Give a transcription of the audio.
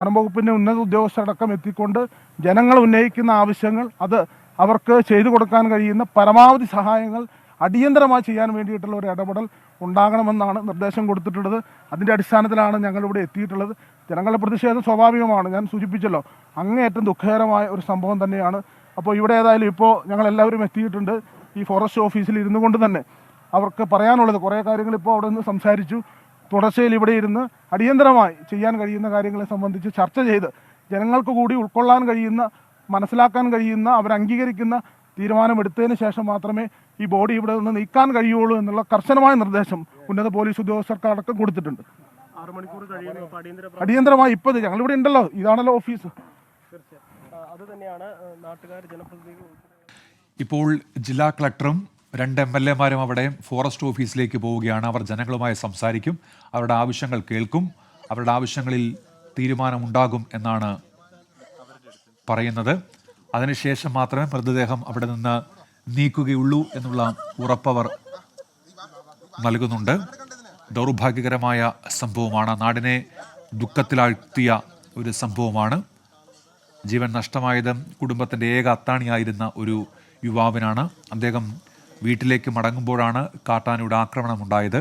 വനം വകുപ്പിന്റെ ഉന്നത ഉദ്യോഗസ്ഥരടക്കം എത്തിക്കൊണ്ട് ജനങ്ങൾ ഉന്നയിക്കുന്ന ആവശ്യങ്ങൾ അത് അവർക്ക് ചെയ്തു കൊടുക്കാൻ കഴിയുന്ന പരമാവധി സഹായങ്ങൾ അടിയന്തരമായി ചെയ്യാൻ വേണ്ടിയിട്ടുള്ള ഒരു ഇടപെടൽ ഉണ്ടാകണമെന്നാണ് നിർദ്ദേശം കൊടുത്തിട്ടുള്ളത്. അതിന്റെ അടിസ്ഥാനത്തിലാണ് ഞങ്ങളിവിടെ എത്തിയിട്ടുള്ളത്. ജനങ്ങളുടെ പ്രതിഷേധം സ്വാഭാവികമാണ് ഞാൻ സൂചിപ്പിച്ചല്ലോ. അങ്ങേയറ്റം ദുഃഖകരമായ ഒരു സംഭവം തന്നെയാണ്. അപ്പോൾ ഇവിടെ ഏതായാലും ഇപ്പോൾ ഞങ്ങളെല്ലാവരും എത്തിയിട്ടുണ്ട്. ഈ ഫോറസ്റ്റ് ഓഫീസിൽ ഇരുന്നു കൊണ്ട് തന്നെ അവർക്ക് പറയാനുള്ളത് കുറേ കാര്യങ്ങൾ ഇപ്പോൾ അവിടെ നിന്ന് സംസാരിച്ചു. തുടർച്ചയിൽ ഇവിടെ ഇരുന്ന് അടിയന്തരമായി ചെയ്യാൻ കഴിയുന്ന കാര്യങ്ങളെ സംബന്ധിച്ച് ചർച്ച ചെയ്ത് ജനങ്ങൾക്ക് കൂടി ഉൾക്കൊള്ളാൻ കഴിയുന്ന മനസ്സിലാക്കാൻ കഴിയുന്ന അവരംഗീകരിക്കുന്ന തീരുമാനമെടുത്തതിന് ശേഷം മാത്രമേ ഈ ബോഡി ഇവിടെ നിന്ന് നീക്കാൻ കഴിയുള്ളൂ എന്നുള്ള കർശനമായ നിർദ്ദേശം ഉന്നത പോലീസ് ഉദ്യോഗസ്ഥർക്ക് അടക്കം കൊടുത്തിട്ടുണ്ട്. അടിയന്തരമായി മണിക്കൂർ ഞങ്ങൾ ഇവിടെ ഇപ്പോൾ ഞങ്ങളിവിടെ ഉണ്ടല്ലോ. ഇതാണല്ലോ ഓഫീസ്. ഇപ്പോൾ ജില്ലാ കളക്ടറും രണ്ട് എം എൽ എമാരും അവിടെ ഫോറസ്റ്റ് ഓഫീസിലേക്ക് പോവുകയാണ്. അവർ ജനങ്ങളുമായി സംസാരിക്കും. അവരുടെ ആവശ്യങ്ങൾ കേൾക്കും. അവരുടെ ആവശ്യങ്ങളിൽ തീരുമാനമുണ്ടാകും എന്നാണ് പറയുന്നത്. അതിനുശേഷം മാത്രമേ മൃതദേഹം അവിടെ നിന്ന് നീക്കുകയുള്ളൂ എന്നുള്ള ഉറപ്പവർ നൽകുന്നുണ്ട്. ദൗർഭാഗ്യകരമായ സംഭവമാണ്. നാടിനെ ദുഃഖത്തിലാഴ്ത്തിയ ഒരു സംഭവമാണ്. ജീവൻ നഷ്ടമായത് കുടുംബത്തിന്റെ ഏക അത്താണിയായിരുന്ന ഒരു യുവാവിനാണ്. അദ്ദേഹം വീട്ടിലേക്ക് മടങ്ങുമ്പോഴാണ് കാട്ടാനയുടെ ആക്രമണമുണ്ടായത്